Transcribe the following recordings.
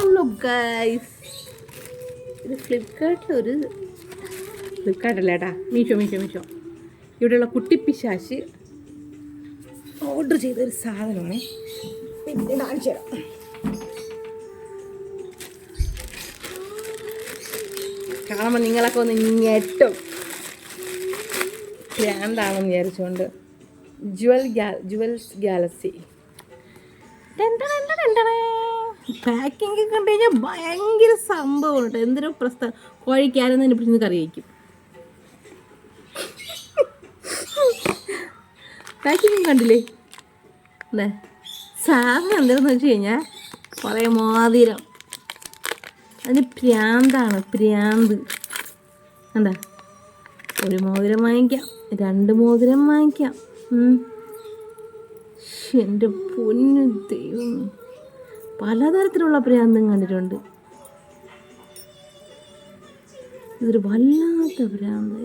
Hello guys ഇത് ഫ്ലിപ്കാർട്ടിൽ ഒരു ഫ്ലിപ്കാർട്ടല്ല ഏട്ടാ? മീഷോ മീഷോ മീഷോ. ഇവിടെയുള്ള കുട്ടിപ്പിശാശി ഓർഡർ ചെയ്ത ഒരു സാധനമാണ്. പിന്നെ കാണിച്ചു തരാം. കാണുമ്പോൾ നിങ്ങളൊക്കെ ഒന്ന് ഞെട്ടും. ഭ്രാന്താണെന്ന് വിചാരിച്ചുകൊണ്ട് ജുവൽ ഗ്യാ ജുവൽസ് ഗാലക്സി പാക്കിംഗ് കണ്ടു കഴിഞ്ഞാൽ ഭയങ്കര സംഭവമാണ് കേട്ടോ എന്തൊരു പ്രസ്ഥ കോഴിക്കാരെന്ന് തന്നെ പിടിച്ച് കറി വയ്ക്കും പാക്കിംഗ് കണ്ടില്ലേ? അല്ലേ സാധനം എന്താണെന്ന് വെച്ച് കഴിഞ്ഞാൽ കുറേ മോതിരം. അതിന് പ്രാന്താണ് പ്രാന്ത്. എന്താ ഒരു മോതിരം വാങ്ങിക്കാം രണ്ട് മോതിരം വാങ്ങിക്കാം. എന്റെ പൊന്നു ദൈവം പലതരത്തിലുള്ള ഭ്രാന്തം കണ്ടിട്ടുണ്ട്. ഇതൊരു വല്ലാത്ത ഭ്രാന്ത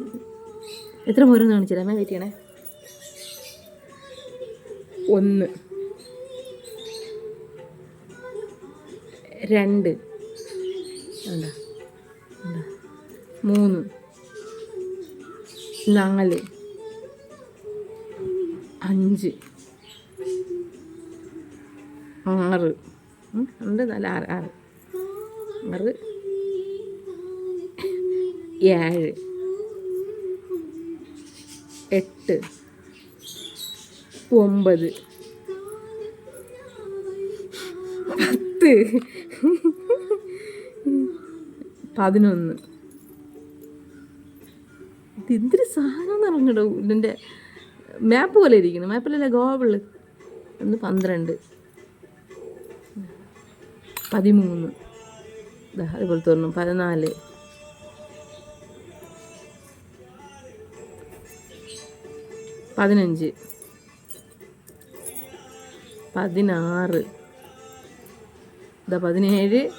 എത്ര മോരം കാണിച്ചില്ല? അമ്മ വെയിറ്റ് ചെയ്യണേ ഒന്ന്. രണ്ട്. മൂന്ന്. നാല്. അഞ്ച്. ആറ്. ഉണ്ട് നാല് ആറ് ആറ്. ആറ്. ഏഴ്. എട്ട്. ഒമ്പത്. പത്ത്. പതിനൊന്ന്. ഇത് എന്തൊരു സാധനം ഇറങ്ങടോ ഇതിന്റെ മാപ്പ് പോലെ ഇരിക്കുന്നു. മാപ്പിലല്ലേ ഗോവൾ ഒന്ന് പന്ത്രണ്ട്. പതിമൂന്ന്. അതുപോലെ തോന്നുന്നു. പതിനാല്. പതിനഞ്ച്. പതിനാറ്. ഇതാ പതിനേഴ്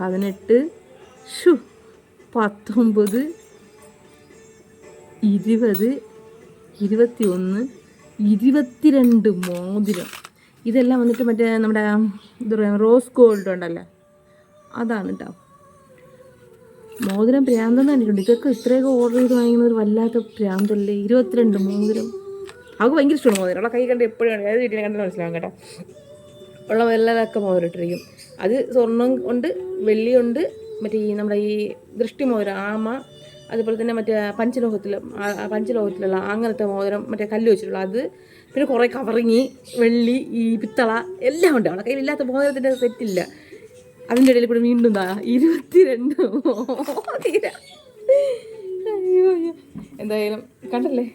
പതിനെട്ട് ഷു പത്തൊമ്പത് ഇരുപത് ഇരുപത്തി ഒന്ന് ഇരുപത്തിരണ്ട് മോതിരം. ഇതെല്ലാം വന്നിട്ട് മറ്റേ നമ്മുടെ പറയുക റോസ് ഗോൾഡ് ഉണ്ടല്ലേ? അതാണ് കേട്ടോ മോതിരം പ്രാന്തെന്ന് കണ്ടിട്ടുണ്ട്. ഇതൊക്കെ ഇത്രയൊക്കെ ഓർഡർ ചെയ്ത് വാങ്ങിക്കുന്ന ഒരു വല്ലാത്ത പ്രാന്തല്ലേ? ഇരുപത്തിരണ്ട് മോതിരം. അവൾക്ക് ഭയങ്കര ഇഷ്ടമാണ് മോതിരം. ഉള്ള കൈ കണ്ട് എപ്പോഴും ഏത് വീട്ടിലെ കണ്ടാൽ മനസ്സിലാവും കേട്ടോ. ഉള്ള വല്ലതൊക്കെ മോതിരം ഇട്ടിരിക്കും. അത് സ്വർണം ഉണ്ട് വെള്ളിയുണ്ട് മറ്റേ ഈ നമ്മുടെ ഈ ദൃഷ്ടി മോതിരം ആമ അതുപോലെ തന്നെ മറ്റേ പഞ്ചലോഹത്തിൽ പഞ്ചലോഹത്തിലുള്ള അങ്ങനത്തെ മോതിരം മറ്റേ കല്ല് വെച്ചിട്ടുള്ള അത് പിന്നെ കുറേ കവറിങ്ങി വെള്ളി ഈ പിത്തള എല്ലാം ഉണ്ട്. അവളെ കയ്യിലില്ലാത്ത മോതിരത്തിന്റെ സെറ്റില്ല. അതിന്റെ ഇടയിൽ കൂടെ വീണ്ടും താ ഇരുപത്തിരണ്ട് മോതിര. എന്തായാലും കണ്ടല്ലേ?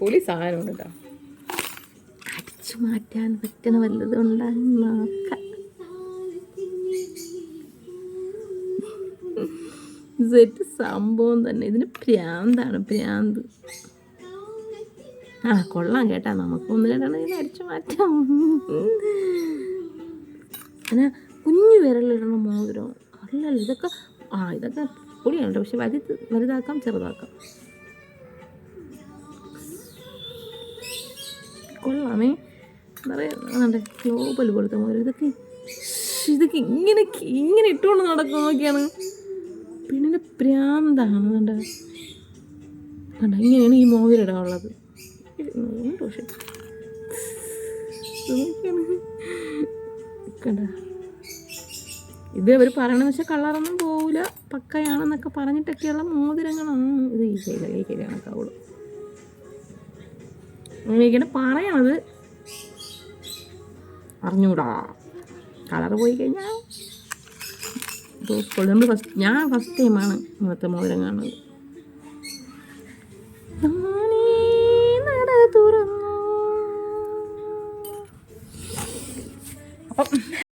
പൊളി സാധനമുണ്ട് കേട്ടോ അടിച്ചു മാറ്റാൻ പറ്റണ വല്ലതും ഉണ്ടാകും സെറ്റ് സംഭവം തന്നെ. ഇതിന് പ്രാന്താണ് പ്രാന്ത്. ആ കൊള്ളാം കേട്ടാ. നമുക്ക് ഒന്ന് രണ്ടെണ്ണം ഇതിനെ അടിച്ചു മാറ്റാം. അങ്ങനെ കുഞ്ഞു വിരലിടണം മോതിരം. അല്ലല്ല ഇതൊക്കെ ആ ഇതൊക്കെ പൊടിയാണ് പക്ഷെ വലി വലുതാക്കാം ചെറുതാക്കാം. കൊള്ളാമേ. പറയുക ഗ്ലോബൽ പോലത്തെ മോതിരം. ഇതൊക്കെ ഇതൊക്കെ ഇങ്ങനെ ഇങ്ങനെ ഇട്ടുകൊണ്ട് നടക്കും നോക്കിയാണ്. പിന്നെ പ്രാന്താണ്. കണ്ട കണ്ട ഇങ്ങനെയാണ് ഈ മോതിരം ഇടാനുള്ളത്. ഉണ്ട് പക്ഷെ ഇത് അവർ പറയണമെന്ന് വെച്ചാൽ കളറൊന്നും പോവില്ല പക്കയാണെന്നൊക്കെ പറഞ്ഞിട്ടൊക്കെയുള്ള മോതിരങ്ങളാണ്. ഇത് ഈ കയ്യില ഈ കണക്കാവുള്ളൂ അങ്ങനെയൊക്കെയാണ് പറയണത് അറിഞ്ഞൂടാ. കളർ പോയി കഴിഞ്ഞാൽ നമ്മൾ ഫസ്റ്റ് ഞാൻ ഫസ്റ്റ് ടൈമാണ് ഇങ്ങനത്തെ മോതിരം കാണുന്നത്.